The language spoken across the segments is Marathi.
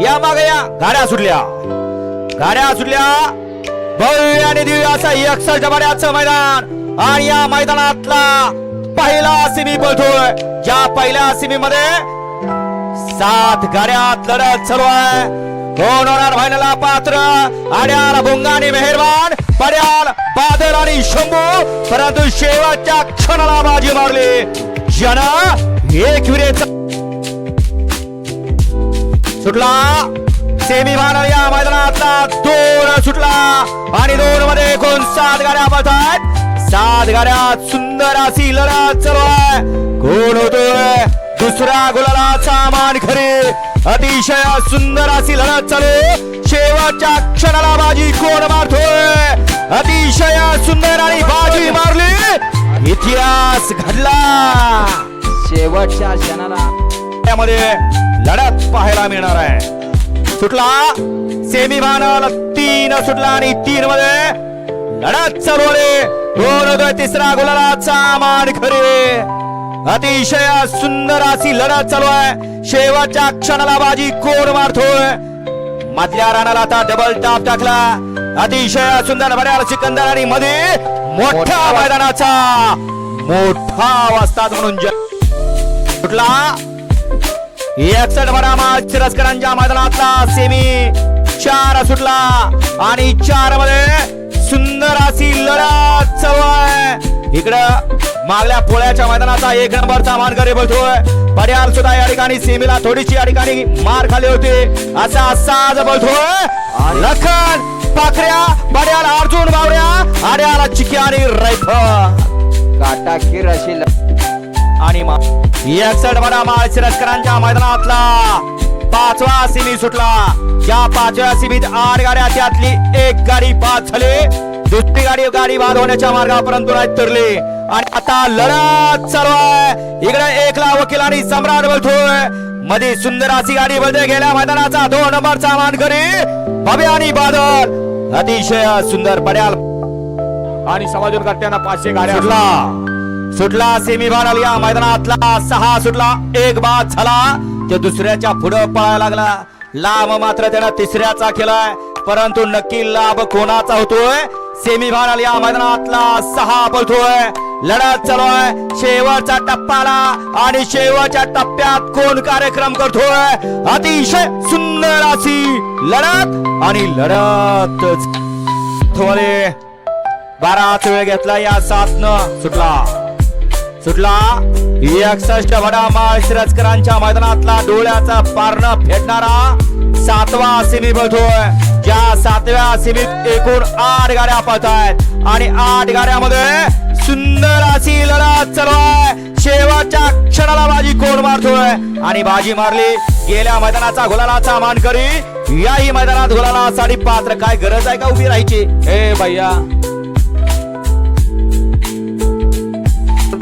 या मागे या. गाड्या सुटल्या. गाड्या सुटल्या. भव्य आणि दिव्य असं एकसष्ट गाड्याचं मैदान. आणि या मैदानातला पहिला सिमी पळतोय ज्या पहिल्या सिमी मध्ये सात गाड्यात लढत चालू आहे. कोण होणार फायनलला पात्र आड्याल भोंगानी मेहरवान पड्याल बादल आणि शंभू. परंतु शेवटच्या क्षणाला बाजी मारली. जना एक विरेचा सुटला. सेमी फायनल या मैदानातला दोन सुटला. आणि दोन मध्ये एकूण सात गाड्या पळतात सात गाड्यात सुंदर अशी लढत चालू आहे. कोण होतोय. दुसऱ्या गुलालाचा मान खरे. अतिशय सुंदर अशी लढत चालू शेवटच्या क्षणाला बाजी कोण मारतोय? अतिशय सुंदर आणि बाजी मारली. इतिहास घडला. शेवटच्या क्षणाला. त्यामध्ये लढत पाहायला मिळणार आहे. सुटला सेमी फायनल तीन सुटला आणि तीन मध्ये लढत चालू दोन तिसरा गुलालाचा मान खरे. अतिशय सुंदर अशी लढत चालू आहे. शेवटच्या क्षणाला बाजी कोण मारतोय? मधल्या राणाला आता डबल टाप टाकला. अतिशय सुंदर भड्याल सिकंदर आणि मध्ये मोठ्या मैदानाचा. मोठा वाजतात म्हणून सुटला एकसठ बरामा चिरस्करांच्या मैदानातला सेमी चार सुटला आणि चारमध्ये सुंदर अशी लढत आहे. इकडं मागल्या पोळ्याच्या मैदानाचा एक नंबरचा मानकरी बोलतोय पड्याल सुद्धा या ठिकाणी सेमीला थोडीशी या ठिकाणी मार खाली होती. असा साज बोलतोय लखन पाखऱ्या पड्याल अर्जुन बावऱ्या आड्याला चिकी आणि रायफल काटाकीर अशी आणि एकसठ बडा माळशिरस्करांच्या मैदानातला. पाचवा सिमी सुटला. या पाचव्या सिमीत आठ गाड्या त्यातली एक गाडी बाद झाली. दुसरी गाडी गाडी बाद होण्याच्या मार्गापर्यंत तरली. आणि आता लढत चालू आहे. इकडे एकला वकील आणि सम्राट बोलतोयमध्ये सुंदर अशी गाडी बोलते गेल्या मैदानाचा दोन नंबरचा मानकरी भव्य आणि बादल. अतिशय सुंदर पड्याल. आणि समाजून करताना पाचशे गाड्या सुटला सेमी फायनल या मैदानातला सहा सुटला एक बाद झाला. ते दुसऱ्याच्या पुढं पळायला लागला. लाभ मात्र त्यानं तिसऱ्याचा केलाय. परंतु नक्की लाभ कोणाचा होतोय? सेमी फायनल आलिया मैदानातला सहा पळतोय. लढत चालू आहे. शेवटचा टप्पा आला आणि शेवटच्या टप्प्यात कोण कार्यक्रम करतोय? अतिशय सुंदर अशी लढत आणि लढत थोडे बाराच वेळ घेतला या सातनं सुटला. सुटला. एकसष्ट वडा माळशिरस्करांच्या मैदानातला डोळ्याचा पारण फेडणारा सातवा सिमी बसतोय ज्या सातव्या सिमीत एकूण आठ गाड्या पळतायत. आणि आठ गाड्यामध्ये सुंदर अशी लढत चालू आहे. शेवटच्या क्षणाला बाजी कोण मारतोय? आणि बाजी मारली. गेल्या मैदानाचा गुलालाचा मानकरी याही मैदानात गुलालासाठी पात्र काय गरज आहे का उभी राहायची? ए भैया.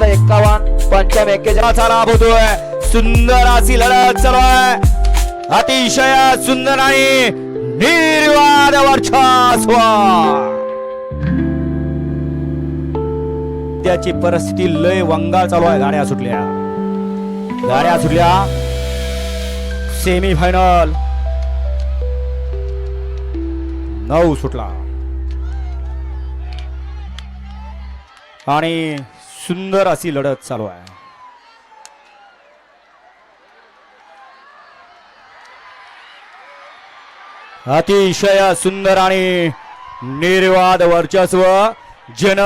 एक्कावन्न पंचावन्न एक्केचाळीस लाभ होतोय सुंदर अशी लढत चालू आहे. अतिशय सुंदर आणि निर्वाद वर्चस्व त्याची परिस्थिती लय वंगाळ चालू आहे गाड्या सुटल्या. गाड्या सुटल्या. सेमी फायनल नऊ सुटला. आणि सुंदर अशी लढत चालू आहे. अतिशय सुंदर आणि निर्वाद वर्चस्व जन